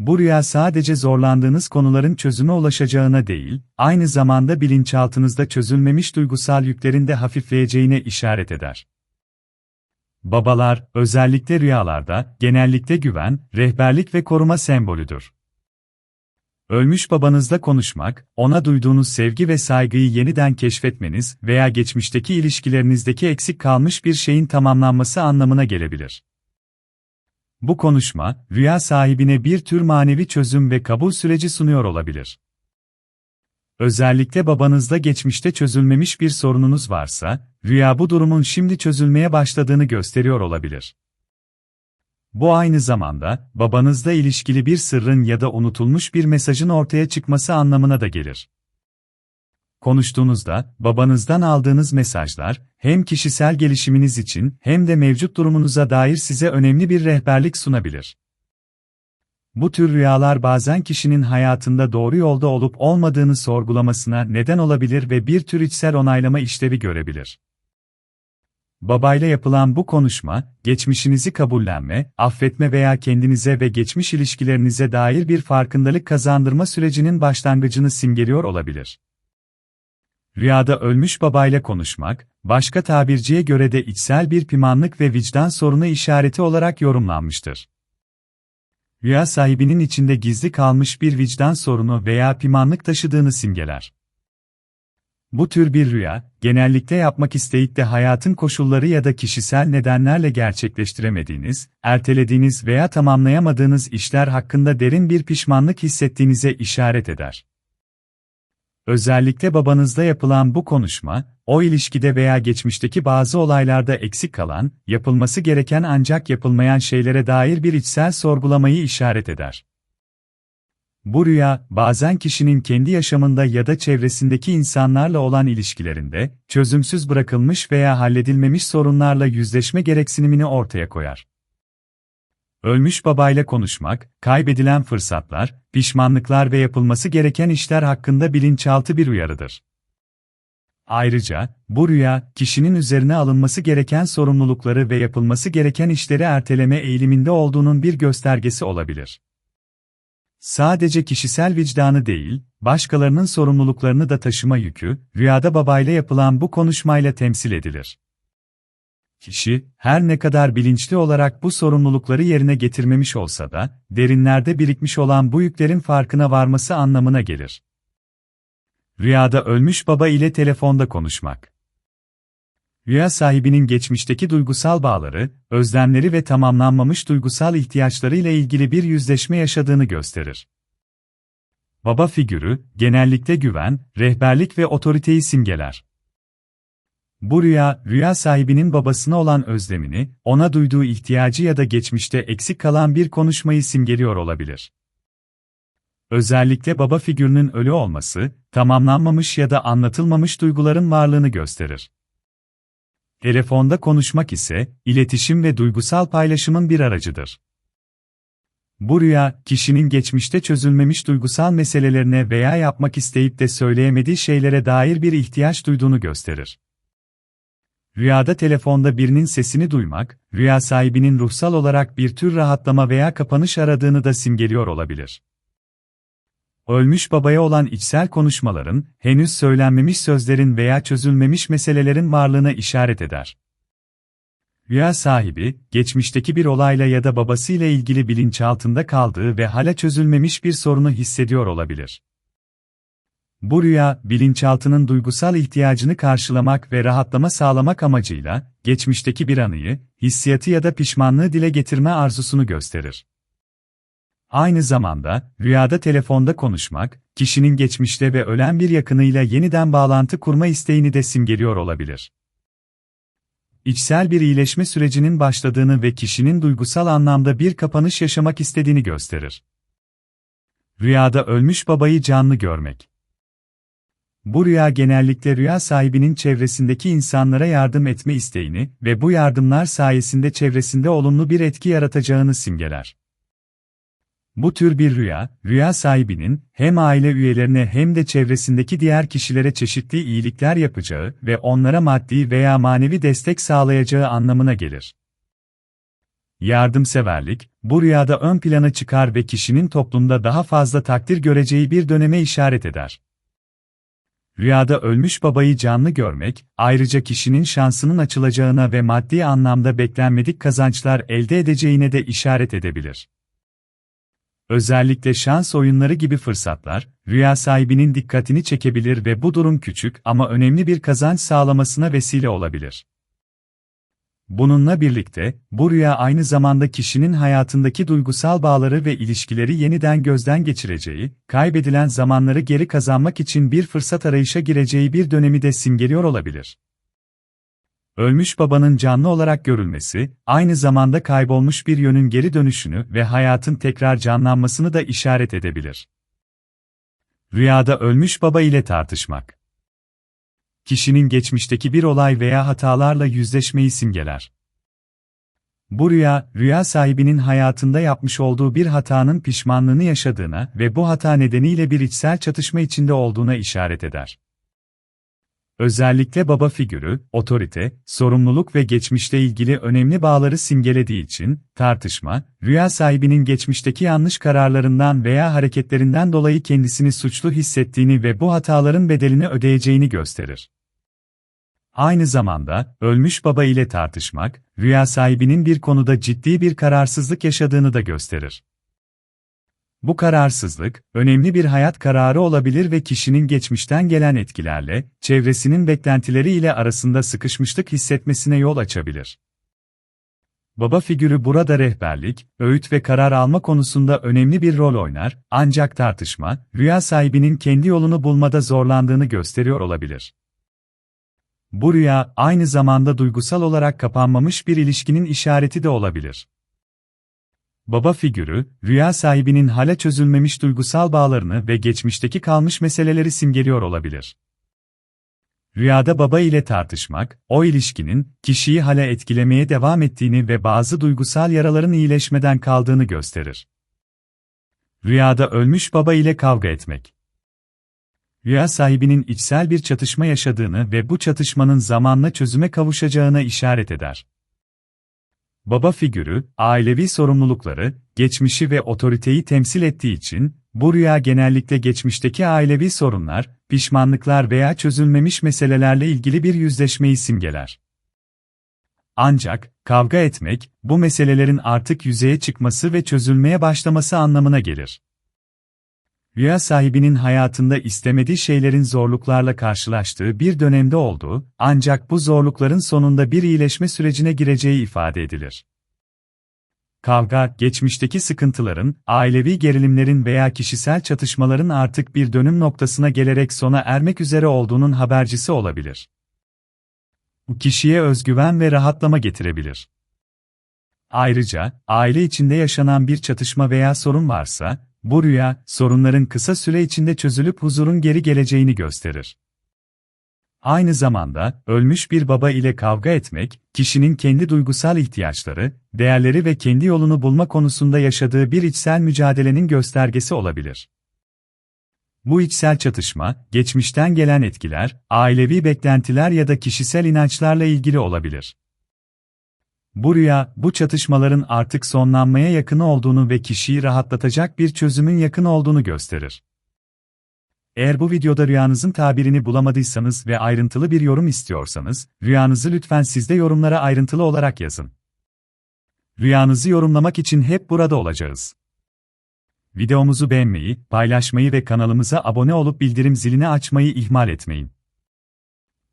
bu rüya sadece zorlandığınız konuların çözüme ulaşacağına değil, aynı zamanda bilinçaltınızda çözülmemiş duygusal yüklerin de hafifleyeceğine işaret eder. Babalar, özellikle rüyalarda, genellikle güven, rehberlik ve koruma sembolüdür. Ölmüş babanızla konuşmak, ona duyduğunuz sevgi ve saygıyı yeniden keşfetmeniz veya geçmişteki ilişkilerinizdeki eksik kalmış bir şeyin tamamlanması anlamına gelebilir. Bu konuşma, rüya sahibine bir tür manevi çözüm ve kabul süreci sunuyor olabilir. Özellikle babanızda geçmişte çözülmemiş bir sorununuz varsa, rüya bu durumun şimdi çözülmeye başladığını gösteriyor olabilir. Bu aynı zamanda, babanızla ilişkili bir sırrın ya da unutulmuş bir mesajın ortaya çıkması anlamına da gelir. Konuştuğunuzda, babanızdan aldığınız mesajlar, hem kişisel gelişiminiz için hem de mevcut durumunuza dair size önemli bir rehberlik sunabilir. Bu tür rüyalar bazen kişinin hayatında doğru yolda olup olmadığını sorgulamasına neden olabilir ve bir tür içsel onaylama işlevi görebilir. Babayla yapılan bu konuşma, geçmişinizi kabullenme, affetme veya kendinize ve geçmiş ilişkilerinize dair bir farkındalık kazandırma sürecinin başlangıcını simgeliyor olabilir. Rüyada ölmüş babayla konuşmak, başka tabirciye göre de içsel bir pimanlık ve vicdan sorunu işareti olarak yorumlanmıştır. Rüya sahibinin içinde gizli kalmış bir vicdan sorunu veya pimanlık taşıdığını simgeler. Bu tür bir rüya, genellikle yapmak isteyip de hayatın koşulları ya da kişisel nedenlerle gerçekleştiremediğiniz, ertelediğiniz veya tamamlayamadığınız işler hakkında derin bir pişmanlık hissettiğinize işaret eder. Özellikle babanızla yapılan bu konuşma, o ilişkide veya geçmişteki bazı olaylarda eksik kalan, yapılması gereken ancak yapılmayan şeylere dair bir içsel sorgulamayı işaret eder. Bu rüya, bazen kişinin kendi yaşamında ya da çevresindeki insanlarla olan ilişkilerinde, çözümsüz bırakılmış veya halledilmemiş sorunlarla yüzleşme gereksinimini ortaya koyar. Ölmüş babayla konuşmak, kaybedilen fırsatlar, pişmanlıklar ve yapılması gereken işler hakkında bilinçaltı bir uyarıdır. Ayrıca, bu rüya, kişinin üzerine alınması gereken sorumlulukları ve yapılması gereken işleri erteleme eğiliminde olduğunun bir göstergesi olabilir. Sadece kişisel vicdanı değil, başkalarının sorumluluklarını da taşıma yükü, rüyada babayla yapılan bu konuşmayla temsil edilir. Kişi, her ne kadar bilinçli olarak bu sorumlulukları yerine getirmemiş olsa da, derinlerde birikmiş olan bu yüklerin farkına varması anlamına gelir. Rüyada ölmüş baba ile telefonda konuşmak. Rüya sahibinin geçmişteki duygusal bağları, özlemleri ve tamamlanmamış duygusal ihtiyaçları ile ilgili bir yüzleşme yaşadığını gösterir. Baba figürü, genellikle güven, rehberlik ve otoriteyi simgeler. Bu rüya, rüya sahibinin babasına olan özlemini, ona duyduğu ihtiyacı ya da geçmişte eksik kalan bir konuşmayı simgeliyor olabilir. Özellikle baba figürünün ölü olması, tamamlanmamış ya da anlatılmamış duyguların varlığını gösterir. Telefonda konuşmak ise, iletişim ve duygusal paylaşımın bir aracıdır. Bu rüya, kişinin geçmişte çözülmemiş duygusal meselelerine veya yapmak isteyip de söyleyemediği şeylere dair bir ihtiyaç duyduğunu gösterir. Rüyada telefonda birinin sesini duymak, rüya sahibinin ruhsal olarak bir tür rahatlama veya kapanış aradığını da simgeliyor olabilir. Ölmüş babaya olan içsel konuşmaların, henüz söylenmemiş sözlerin veya çözülmemiş meselelerin varlığına işaret eder. Rüya sahibi, geçmişteki bir olayla ya da babasıyla ilgili bilinçaltında kaldığı ve hala çözülmemiş bir sorunu hissediyor olabilir. Bu rüya, bilinçaltının duygusal ihtiyacını karşılamak ve rahatlama sağlamak amacıyla, geçmişteki bir anıyı, hissiyatı ya da pişmanlığı dile getirme arzusunu gösterir. Aynı zamanda, rüyada telefonda konuşmak, kişinin geçmişte ve ölen bir yakınıyla yeniden bağlantı kurma isteğini de simgeliyor olabilir. İçsel bir iyileşme sürecinin başladığını ve kişinin duygusal anlamda bir kapanış yaşamak istediğini gösterir. Rüyada ölmüş babayı canlı görmek. Bu rüya genellikle rüya sahibinin çevresindeki insanlara yardım etme isteğini ve bu yardımlar sayesinde çevresinde olumlu bir etki yaratacağını simgeler. Bu tür bir rüya, rüya sahibinin hem aile üyelerine hem de çevresindeki diğer kişilere çeşitli iyilikler yapacağı ve onlara maddi veya manevi destek sağlayacağı anlamına gelir. Yardımseverlik, bu rüyada ön plana çıkar ve kişinin toplumda daha fazla takdir göreceği bir döneme işaret eder. Rüyada ölmüş babayı canlı görmek, ayrıca kişinin şansının açılacağına ve maddi anlamda beklenmedik kazançlar elde edeceğine de işaret edebilir. Özellikle şans oyunları gibi fırsatlar, rüya sahibinin dikkatini çekebilir ve bu durum küçük ama önemli bir kazanç sağlamasına vesile olabilir. Bununla birlikte, bu rüya aynı zamanda kişinin hayatındaki duygusal bağları ve ilişkileri yeniden gözden geçireceği, kaybedilen zamanları geri kazanmak için bir fırsat arayışa gireceği bir dönemi de simgeliyor olabilir. Ölmüş babanın canlı olarak görülmesi, aynı zamanda kaybolmuş bir yönün geri dönüşünü ve hayatın tekrar canlanmasını da işaret edebilir. Rüyada ölmüş baba ile tartışmak kişinin geçmişteki bir olay veya hatalarla yüzleşmeyi simgeler. Bu rüya, rüya sahibinin hayatında yapmış olduğu bir hatanın pişmanlığını yaşadığına ve bu hata nedeniyle bir içsel çatışma içinde olduğuna işaret eder. Özellikle baba figürü, otorite, sorumluluk ve geçmişle ilgili önemli bağları simgelediği için, tartışma, rüya sahibinin geçmişteki yanlış kararlarından veya hareketlerinden dolayı kendisini suçlu hissettiğini ve bu hataların bedelini ödeyeceğini gösterir. Aynı zamanda, ölmüş baba ile tartışmak, rüya sahibinin bir konuda ciddi bir kararsızlık yaşadığını da gösterir. Bu kararsızlık, önemli bir hayat kararı olabilir ve kişinin geçmişten gelen etkilerle, çevresinin beklentileri ile arasında sıkışmışlık hissetmesine yol açabilir. Baba figürü burada rehberlik, öğüt ve karar alma konusunda önemli bir rol oynar, ancak tartışma, rüya sahibinin kendi yolunu bulmada zorlandığını gösteriyor olabilir. Bu rüya, aynı zamanda duygusal olarak kapanmamış bir ilişkinin işareti de olabilir. Baba figürü, rüya sahibinin hala çözülmemiş duygusal bağlarını ve geçmişteki kalmış meseleleri simgeliyor olabilir. Rüyada baba ile tartışmak, o ilişkinin, kişiyi hala etkilemeye devam ettiğini ve bazı duygusal yaraların iyileşmeden kaldığını gösterir. Rüyada ölmüş baba ile kavga etmek. Rüya sahibinin içsel bir çatışma yaşadığını ve bu çatışmanın zamanla çözüme kavuşacağına işaret eder. Baba figürü, ailevi sorumlulukları, geçmişi ve otoriteyi temsil ettiği için, bu rüya genellikle geçmişteki ailevi sorunlar, pişmanlıklar veya çözülmemiş meselelerle ilgili bir yüzleşmeyi simgeler. Ancak, kavga etmek, bu meselelerin artık yüzeye çıkması ve çözülmeye başlaması anlamına gelir. Rüya sahibinin hayatında istemediği şeylerin zorluklarla karşılaştığı bir dönemde olduğu, ancak bu zorlukların sonunda bir iyileşme sürecine gireceği ifade edilir. Kavga, geçmişteki sıkıntıların, ailevi gerilimlerin veya kişisel çatışmaların artık bir dönüm noktasına gelerek sona ermek üzere olduğunun habercisi olabilir. Bu kişiye özgüven ve rahatlama getirebilir. Ayrıca, aile içinde yaşanan bir çatışma veya sorun varsa, bu rüya, sorunların kısa süre içinde çözülüp huzurun geri geleceğini gösterir. Aynı zamanda, ölmüş bir baba ile kavga etmek, kişinin kendi duygusal ihtiyaçları, değerleri ve kendi yolunu bulma konusunda yaşadığı bir içsel mücadelenin göstergesi olabilir. Bu içsel çatışma, geçmişten gelen etkiler, ailevi beklentiler ya da kişisel inançlarla ilgili olabilir. Bu rüya, bu çatışmaların artık sonlanmaya yakın olduğunu ve kişiyi rahatlatacak bir çözümün yakın olduğunu gösterir. Eğer bu videoda rüyanızın tabirini bulamadıysanız ve ayrıntılı bir yorum istiyorsanız, rüyanızı lütfen sizde yorumlara ayrıntılı olarak yazın. Rüyanızı yorumlamak için hep burada olacağız. Videomuzu beğenmeyi, paylaşmayı ve kanalımıza abone olup bildirim zilini açmayı ihmal etmeyin.